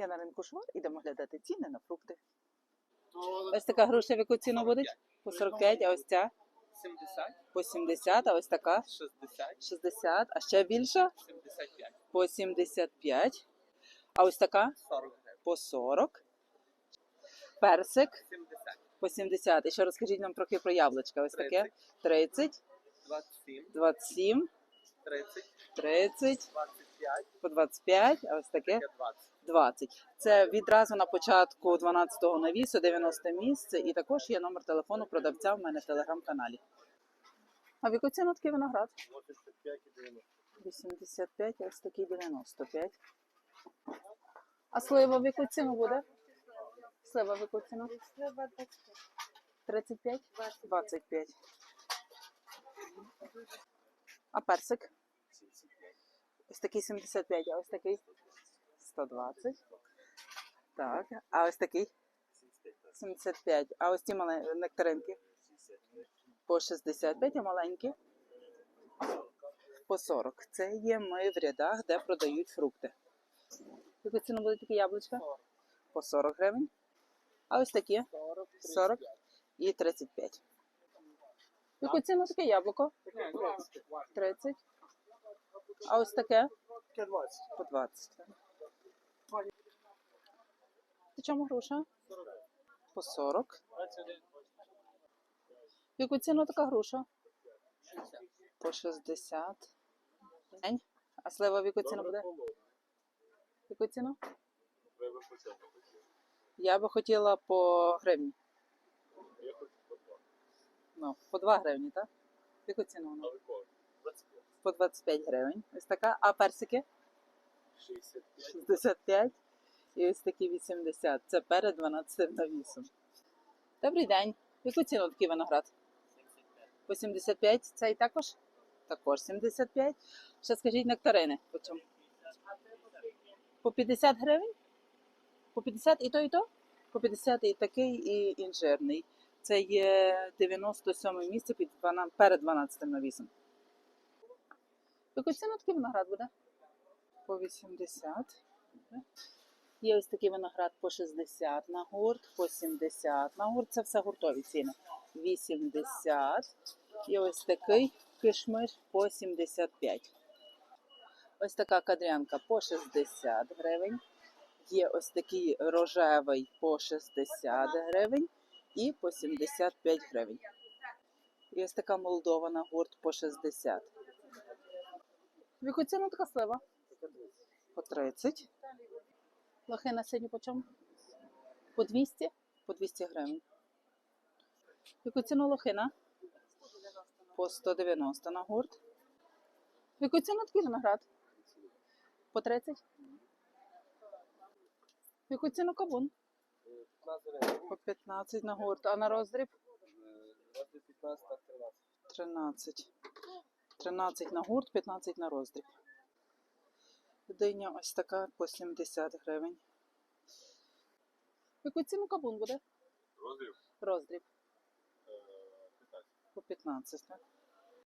Я на ринку Швар, ідемо глядати ціни на фрукти. Ось така груша в яку ціну буде? По 45, а ось ця? 70, по 70, а ось така? 60, 60, а ще більша? 75, по 75. А ось така? 40 по 40. Персик? 70, по 70. І ще розкажіть нам трохи про яблучка. Ось таке? 30, 27, 27, 30, 30, 25, по 25, а ось таке таке 20. 20. Це відразу на початку 12-го навісу, 90 місце, і також є номер телефону продавця в мене в телеграм-каналі. А в яку ціну такий виноград? 85 і 90. 85, а ось такий 95. А слива в яку ціну буде? Слива в яку ціну? 35? 25. А персик? Ось такий 75, а ось такий 120. Так, а ось такий 75. А ось ці мали- нектаринки? По 65, а маленькі? По 40. Це є ми в рядах, де продають фрукти. Яку ціну будуть такі яблучка? По 40 гривень. А ось такі 40 і 35. Яку ціну таке яблуко? 30. А ось таке? По 20. По чому груша? 40. По 40. Яку ціну така груша? По 60. День. А слива в яку ціну буде? Яку ціну? Я би хотіла по гривні. Я хочу по 2. Ну, по 2 гривні, так? Яку ціну вона? По 25 гривень. Ось така. А персики? 65 і ось такі 80. Це перед 12 навісом. Добрий день. Яку ціну такий виноград? По 75. Цей також? Також 75. Ще скажіть нектарини. По чому? По 50 гривень? По 50 і то, і то? По 50 і такий, і інжирний. Це є 97 місце під 12, перед 12 навісом. Яку такий виноград буде? По 80. Є ось такий виноград по 60 на гурт, по 70 на гурт. Це все гуртові ціни. 80. І ось такий кишмиш по 75. Ось така кадрянка по 60 гривень. Є ось такий рожевий по 60 гривень і по 75 гривень. І ось така молдована гурт по 60. В яку ціну така слива? По 30. Лохина сьогодні по чому? По 200? По 200 гривень. В яку ціну лохина? По 190 на гурт. В яку ціну такий виноград? По 30? В яку ціну кавун? По 15 на гурт. А на роздріб? 13. 13 на гурт, 15 на роздріб. Диня ось така по 70 гривень. Яку ціну кабун буде? Роздріб. Роздріб. По 15, так?